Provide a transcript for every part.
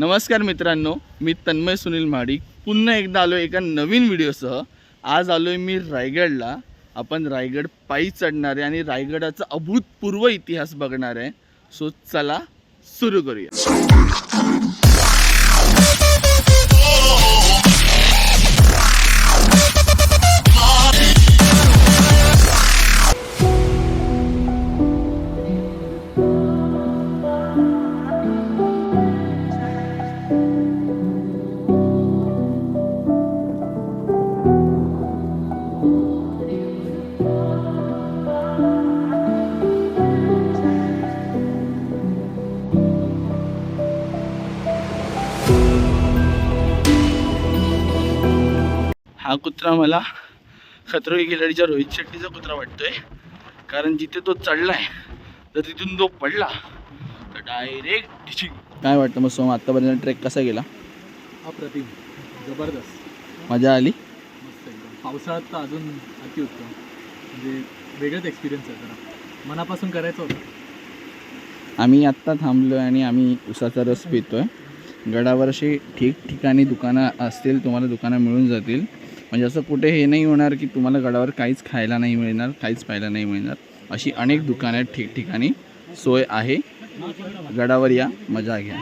नमस्कार मित्रांनो मी तन्मय सुनील महाडिक पुन्हा एकदा आलो एका नवीन व्हिडिओसह. आज आलो आहे मी रायगडला. आपण रायगड पायी चढणार आहे आणि रायगडाचा अभूतपूर्व इतिहास बघणार. आहे सो चला सुरू करूया. हा कुत्रा मला खतरोई खिलाडीच्या रोहित शेट्टीचा कुत्रा वाटतोय कारण जिथे तो चढलाय तर तिथून तो पडला तर डायरेक्ट काय वाटतं मग सोम आत्तापर्यंत ट्रेक कसा गेला? अप्रतिम जबरदस्त. मजा आली? मस्त एकदम. पावसाळ्यात तर अजून अतिउत्तम म्हणजे वेगळंच एक्सपिरियन्स आहे जरा. मनापासून करायचं होतं. आम्ही आत्ता थांबलो आहे आणि आम्ही उसाचा रस पितोय. गडावर अशी ठिकठिकाणी दुकानं असतील तुम्हाला दुकानं मिळून जातील. म्हणजे असं कुठे हे नाही होणार की तुम्हाला गडावर काहीच खायला नाही मिळणार काहीच पाहायला नाही मिळणार. अशी अनेक दुकानं आहेत ठिकठिकाणी सोय आहे. गडावर या मजा घ्या.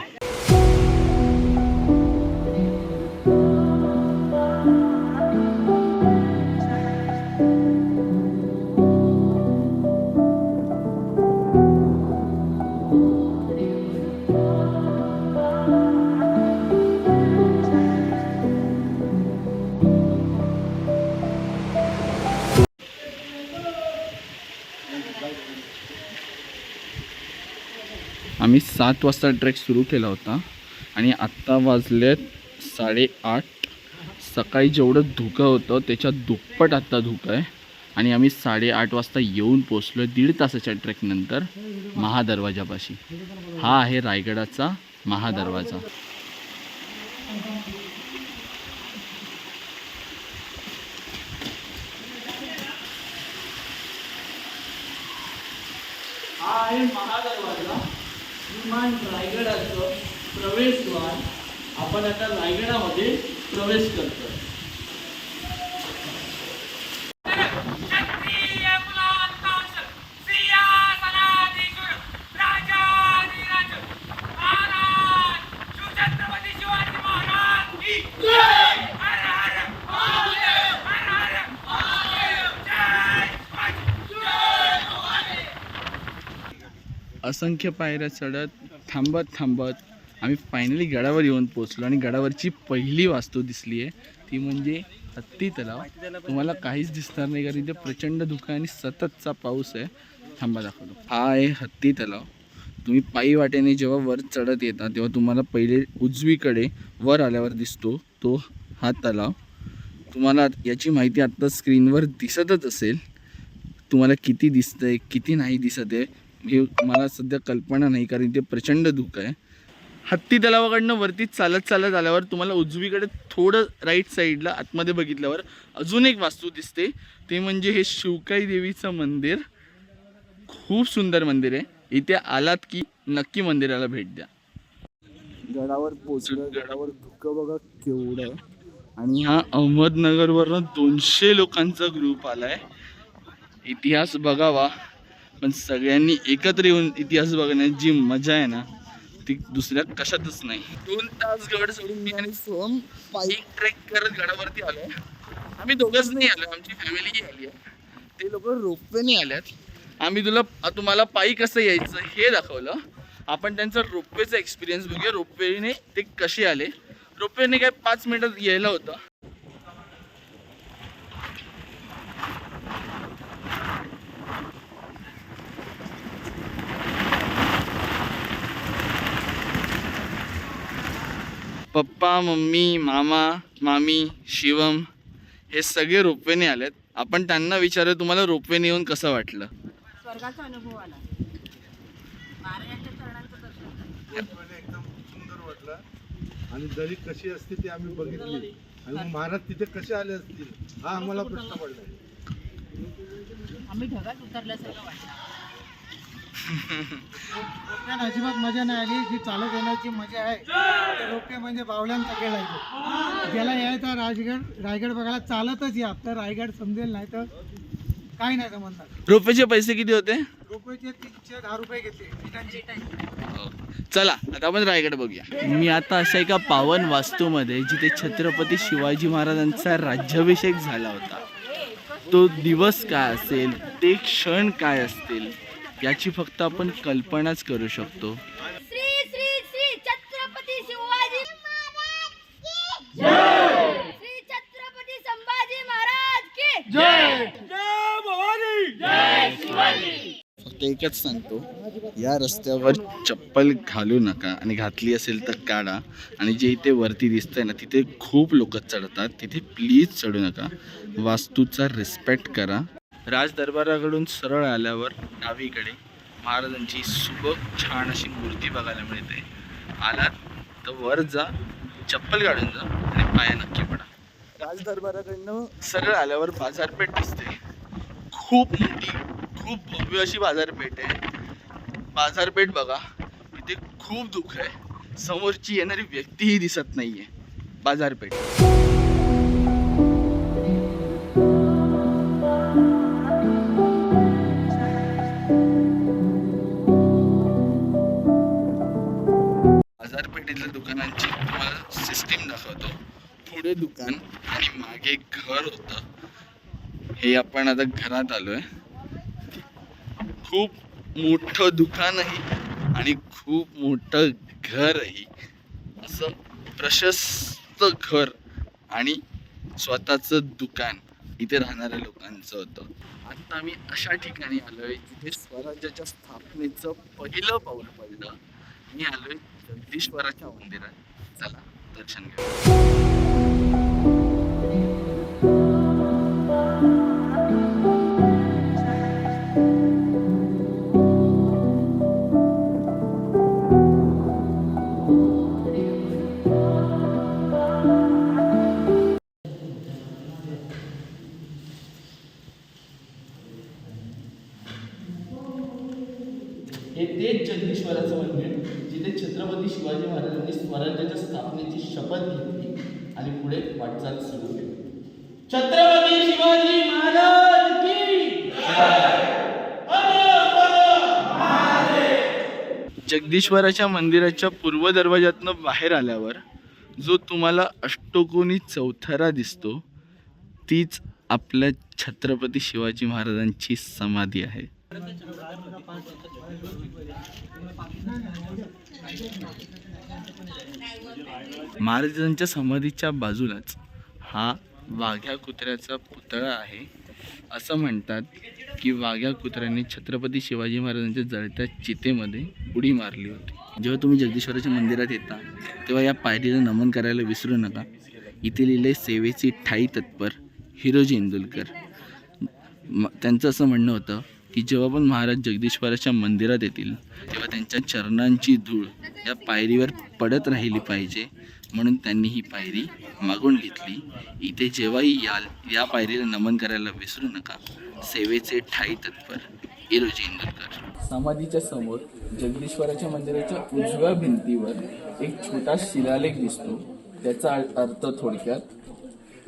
आम्ही सात वाजता ट्रेक सुरू केला होता आणि आत्ता वाजलेत साडेआठ. सकाळी जेवढं धुकं होतं त्याच्या दुप्पट आत्ता धुकं आहे. आणि आम्ही साडेआठ वाजता येऊन पोचलो दीड तासाच्या ट्रेकनंतर महादरवाजापाशी. हा आहे रायगडाचा महादरवाजा. हा आहे महादरवाजा. विमान रायगडाचं प्रवेशद्वार आपण आता रायगडामध्ये प्रवेश करतो क्षत्रिय कुलांतांश सिंहासनाधीश्वर राजाधिराज महाराज शिवछत्रपती शिवाजी महाराज की जय हर हर महादेव हर हर महादेव जय शिवाजी जय भवानी असंख्य पायऱ्या चढत थांबत थांबत आम्ही फायनली गडावर येऊन पोचलो आणि गडावरची पहिली वास्तू दिसली आहे ती म्हणजे हत्ती तलाव. तुम्हाला काहीच दिसणार नाही कारण इथे प्रचंड धुकं आणि सततचा पाऊस आहे. थांबा दाखवतो. हा आहे हत्ती तलाव. तुम्ही पायी वाटेने जेव्हा वर चढत येता तेव्हा तुम्हाला पहिले उजवीकडे वर आल्यावर दिसतो तो हा तलाव. तुम्हाला याची माहिती आत्ता स्क्रीनवर दिसतच असेल. तुम्हाला किती दिसतंय किती नाही दिसत आहे हे मला सध्या कल्पना नाही कारण ते प्रचंड धुकं आहे. हत्ती तलावाकडनं वरती चालत चालत आल्यावर तुम्हाला उजवीकडे थोडं राईट साईडला आतमध्ये बघितल्यावर अजून एक वास्तू दिसते. ते म्हणजे हे शिवकाई देवीचं मंदिर. खूप सुंदर मंदिर आहे. इथे आलात की नक्की मंदिराला भेट द्या. गडावर पोचलं गडावर धुकं बघा केवढं. आणि हा अहमदनगरवरनं दोनशे लोकांचा ग्रुप आलाय. इतिहास बघावा. पण सगळ्यांनी एकत्र येऊन इतिहास बघण्याची जी मजा आहे ना ती दुसऱ्या कशातच नाही. दोन तास गड सोडून मी आणि सोम पायी ट्रेक करत गडावरती आलो. आम्ही दोघंच नाही आलो आमची फॅमिलीही आली आहे. ते लोक रोपवेने आल्यात. आम्ही तुला तुम्हाला पायी कसं यायचं हे दाखवलं. आपण त्यांचा रोपवेचा एक्सपिरियन्स बघूया. रोपवेने ते कसे आले? रोपवेने काय पाच मिनिटात यायला होतं. पप्पा मम्मी मामा मामी शिवम हे सगळे रोपवेने आलेत. आपण त्यांना विचारू तुम्हाला रोपवेने येऊन कसं वाटलं? स्वर्गाचा अनुभव आला. महाराजांच्या चरणांचं दर्शन झालं. एकदम सुंदर वाटलं. आणि दरी कशी असते ती आम्ही बघितली. आणि महाराज तिथे कसे आले असतील हा आम्हाला प्रश्न पडला. आम्ही ढगात उतरल्यासारखं वाटलं. रोप्यानं अजिबात मजा नाही आली. जी चालत येण्याची मजा आहे ते रोपे म्हणजे बावल्यांचा खेळ आहे. ज्याला यायचा राजगड रायगड बघायला चालतच या. तर रायगड समजेल नाही तर काही नाही समजणार रोपेचे पैसे किती होते? रोपेचे तीनशे दहा रुपये घेतले. पिठांचे चला आता आपण रायगड बघूया. मी आता अशा एका पावन वास्तूमध्ये जिथे छत्रपती शिवाजी महाराजांचा राज्याभिषेक झाला होता. तो दिवस काय असेल? ते क्षण काय असतील? याची फक्त आपण कल्पनाच करू शकतो. श्री श्री श्री छत्रपती शिवाजी महाराज की श्री छत्रपती संभाजी महाराज की फक्त एकच सांगतो या रस्त्यावर चप्पल घालू नका आणि घातली असेल तर काढा. आणि जे इथे वरती दिसतंय ना तिथे खूप लोक चढतात. तिथे प्लीज चढू नका. वास्तूचा रिस्पेक्ट करा. राजदरबाराकडून सरळ आल्यावर डावीकडे महाराजांची सुबक छान अशी मूर्ती बघायला मिळते. आलात तर वर जा चप्पल काढून जा आणि पाया नक्की पडा. राजदरबाराकडनं सरळ आल्यावर बाजारपेठ दिसते. खूप मोठी खूप भव्य अशी बाजारपेठ आहे. बाजारपेठ बघा इथे खूप दुःख आहे. समोरची येणारी व्यक्तीही दिसत नाही आहे बाजारपेठ. बाजारपेठेतल्या दुकानांची तुम्हाला सिस्टीम दाखवतो. पुढे दुकान आणि मागे घर होतं. हे आपण आता घरात आलोय. खूप मोठं दुकानही आणि खूप मोठं घरही. असं प्रशस्त घर आणि स्वतःचं दुकान इथे राहणाऱ्या लोकांचं होतं. आता आम्ही अशा ठिकाणी आलोय जिथे स्वराज्याच्या स्थापनेचं पहिलं पाऊल पडलं. मी आलोय जगदीश्वराच्या मंदिरात चला दर्शन घ्या. त्यांनी स्वराज्याच्या स्थापनेची शपथ घेतली आणि पुढे वाटचाल सुरू केली. छत्रपती शिवाजी महाराज की जगदीश्वराच्या मंदिराच्या पूर्व दरवाजातनं बाहेर आल्यावर जो तुम्हाला अष्टकोनी चौथरा दिसतो तीच आपल्या छत्रपती शिवाजी महाराजांची समाधी आहे. महाराजांच्या समाधीच्या बाजूलाच हा वाघ्या कुत्र्याचा पुतळा आहे. असं म्हणतात की वाघ्या कुत्र्याने छत्रपती शिवाजी महाराजांच्या जळत्या चितेमध्ये उडी मारली होती. जेव्हा तुम्ही जगदीश्वराच्या मंदिरात येता तेव्हा या पायरीला नमन करायला विसरू नका. इथे लिहिले सेवेची ठाई तत्पर हिरोजी इंदुलकर. म- त्यांचं असं म्हणणं होतं की जेव्हा पण महाराज जगदीश्वराच्या मंदिरात येतील तेव्हा त्यांच्या चरणांची धूळ या पायरीवर पडत राहिली पाहिजे. म्हणून त्यांनी ही पायरी मागून घेतली. इथे जेव्हाही याल या पायरीला नमन करायला विसरू नका. सेवेचे ठाई तत्पर इरोजी इंदुरकर. समाधीच्या समोर जगदीश्वराच्या मंदिराच्या उजव्या भिंतीवर एक छोटा शिलालेख दिसतो. त्याचा अर्थ थोडक्यात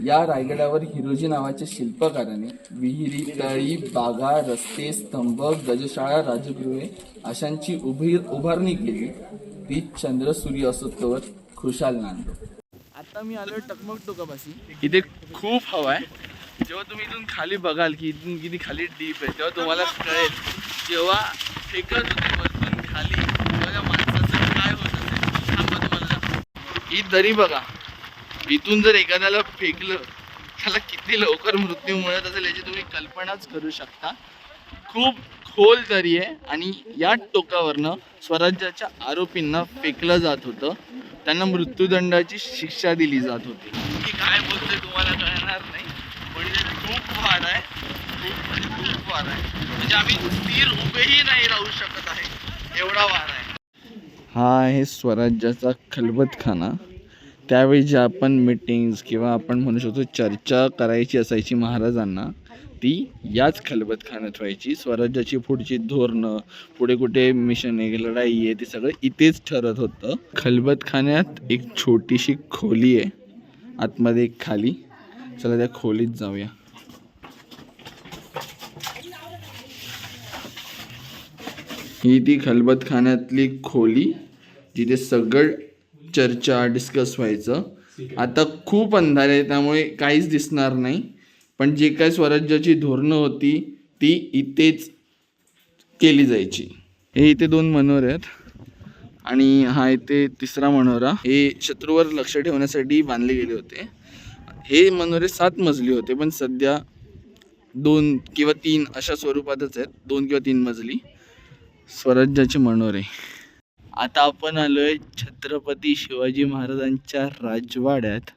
या रायगडावर हिरोजी नावाच्या शिल्पकाराने विहिरी तळी बागा रस्ते स्तंभ गजशाळा राजगृहे अशांची उभी उभारणी केली. ती चंद्र सूर्य असोत्तवर खुशाल नांदो आता मी आलोय टकमक टोकापाशी इथे खूप हवा आहे. जेव्हा तुम्ही इथून खाली बघाल की इथून किती खाली डीप आहे तेव्हा तुम्हाला कळेल. जेव्हा फेकत होते खाली तेव्हा माणसाचं काय होत असेल ही दरी बघा. इथून जर एखाद्याला फेकलं त्याला किती लवकर मृत्यू मिळत असेल याची तुम्ही कल्पनाच करू शकता. खूप खोल दरी आहे आणि या टोकावरनं स्वराज्याच्या आरोपींना फेकलं जात होतं. त्यांना मृत्यूदंडाची शिक्षा दिली जात होती. की काय बोलतोय तुम्हाला कळणार नाही. पण इथे खूप वार आहे. खूप म्हणजे खूप वार आहे. म्हणजे आम्ही स्थिर उभेही नाही राहू शकत आहे. एवढा वार आहे. हा आहे स्वराज्याचा खलबतखाना. त्यावेळी ज्या आपण मिटिंग्स किंवा आपण म्हणू शकतो चर्चा करायची असायची महाराजांना ती याच खलबतखान्यात व्हायची. स्वराज्याची पुढची धोरणं पुढे कुठे मिशन आहे लढाई आहे ते सगळं इथेच ठरत होतं. खलबतखान्यात एक छोटीशी खोली आहे. आतमध्ये एक खाली. चला त्या खोलीत जाऊया. ही ती खलबतखान्यातली खोली जिथे सगळं चर्चा डिस्कस व्हायचं. आता खूप अंधार आहे त्यामुळे काहीच दिसणार नाही. पण जे काय स्वराज्याची धोरणं होती ती इथेच केली जायची. हे इथे दोन मनोरे आहेत. आणि हा इथे तिसरा मनोरा हे. शत्रूवर लक्ष ठेवण्यासाठी बांधले गेले होते. हे मनोरे सात मजली होते पण सध्या दोन किंवा तीन अशा स्वरूपातच आहेत. दोन किंवा तीन मजली. स्वराज्याचे मनोरे आता आपण आलो आहे छत्रपती शिवाजी महाराजांच्या राजवाड्यात.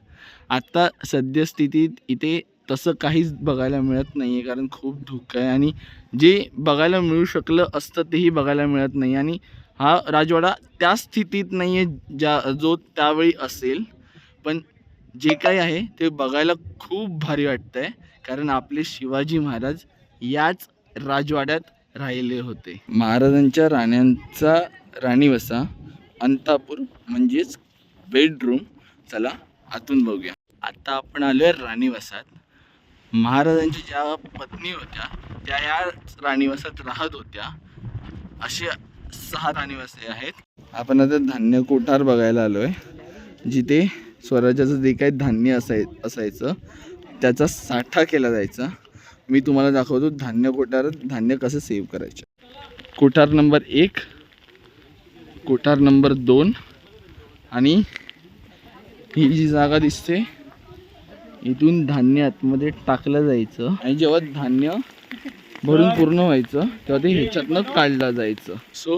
आता सद्यस्थितीत इथे तसं काहीच बघायला मिळत नाही आहे कारण खूप धुकं आहे. आणि जे बघायला मिळू शकलं असतं तेही बघायला मिळत नाही. आणि हा राजवाडा त्या स्थितीत नाही आहे ज्या जो त्यावेळी असेल. पण जे काही आहे ते बघायला खूप भारी वाटतं आहे कारण आपले शिवाजी महाराज याच राजवाड्यात राहिले होते. महाराजांच्या राण्यांचा राणीवसा अंतापूर म्हणजेच बेडरूम चला आतून बघूया. आता आपण आलो आहे राणीवसात महाराजांच्या ज्या पत्नी होत्या त्या या राणीवसात राहत होत्या. असे सहा राणीवसे आहेत. आपण आता धान्य कोठार बघायला आलो आहे जिथे स्वराज्याचं जे काही धान्य असाय असायचं त्याचा साठा केला जायचा. मी तुम्हाला दाखवतो धान्य कोठारात धान्य कसं सेव्ह करायचं. कोठार नंबर एक कोठार नंबर दोन. आणि ही जी जागा दिसते इथून धान्य आतमध्ये टाकलं जायचं. आणि जेव्हा धान्य भरून पूर्ण व्हायचं तेव्हा ते ह्याच्यातनं काढलं जायचं. सो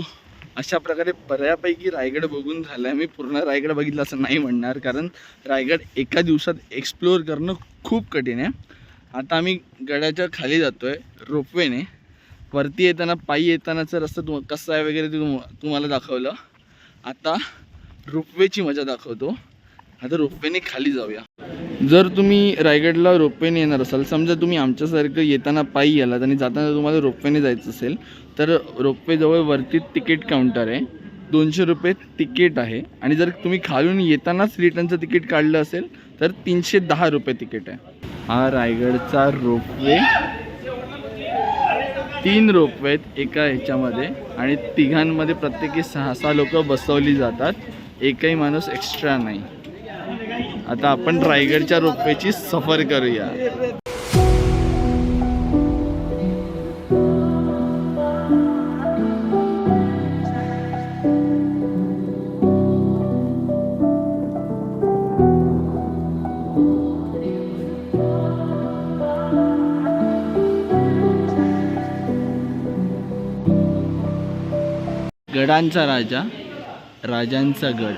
अशा प्रकारे बऱ्यापैकी रायगड बघून झालं आहे मी पूर्ण रायगड बघितलं असं नाही म्हणणार कारण रायगड एका दिवसात एक्सप्लोअर करणं खूप कठीण आहे. आता आम्ही गडाच्या खाली जातो आहे रोपवेने. वरती येताना पायी येतानाचा रस्ता तुम कसा आहे वगैरे ते तुम तुम्हाला दाखवलं. आता रोपवेची मजा दाखवतो. आता रोपवेने खाली जाऊया. जर तुम्ही रायगडला रोपवेने येणार असाल समजा तुम्ही आमच्यासारखं येताना पायी आलात आणि जाताना तुम्हाला रोपवेने जायचं असेल तर रोपवेजवळ वरती तिकीट काउंटर आहे. दोनशे रुपये तिकीट आहे. आणि जर तुम्ही खालून येतानाच रिटर्नचं तिकीट काढलं असेल तर तीनशे दहा रुपये तिकीट आहे. हा रायगडचा रोपवे. तीन रोपवे आहेत एका ह्याच्यामध्ये आणि तिघांमध्ये प्रत्येकी सहा सहा लोकं बसवली जातात. एकही माणूस एक्स्ट्रा नाही. आता आपण रायगडच्या रोपवेची सफर करूया. गडांचा राजा राजांचा गड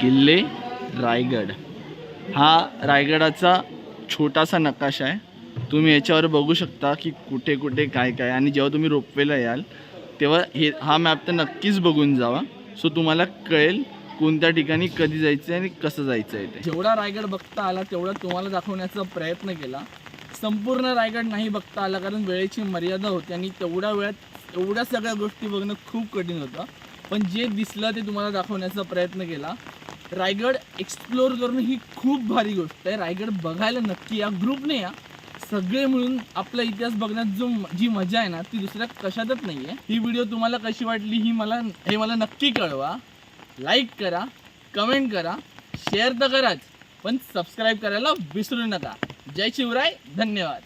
किल्ले रायगड. हा रायगडाचा छोटासा नकाशा आहे. तुम्ही याच्यावर बघू शकता की कुठे कुठे काय काय आणि जेव्हा तुम्ही रोपवेला याल तेव्हा हे हा मॅप तर नक्कीच बघून जावा. सो तुम्हाला कळेल कोणत्या ठिकाणी कधी जायचं आहे आणि कसं जायचं आहे ते. जेवढा रायगड बघता आला तेवढा तुम्हाला दाखवण्याचा प्रयत्न केला. संपूर्ण रायगड नाही बघता आला कारण वेळेची मर्यादा होती आणि तेवढ्या वेळात एवढ्या सगळ्या गोष्टी बघणं खूप कठीण होतं. पण जे दिसलं ते तुम्हाला दाखवण्याचा प्रयत्न केला. रायगड एक्सप्लोअर करणं ही खूप भारी गोष्ट आहे. रायगड बघायला नक्की या ग्रुपने या. सगळे मिळून आपला इतिहास बघण्यात जो जी मजा आहे ना ती दुसऱ्या कशातच नाही आहे ही व्हिडिओ तुम्हाला कशी वाटली ही मला हे मला नक्की कळवा. लाईक करा कमेंट करा शेअर तर कराच पण सबस्क्राईब करायला विसरू नका. जय शिवराय धन्यवाद.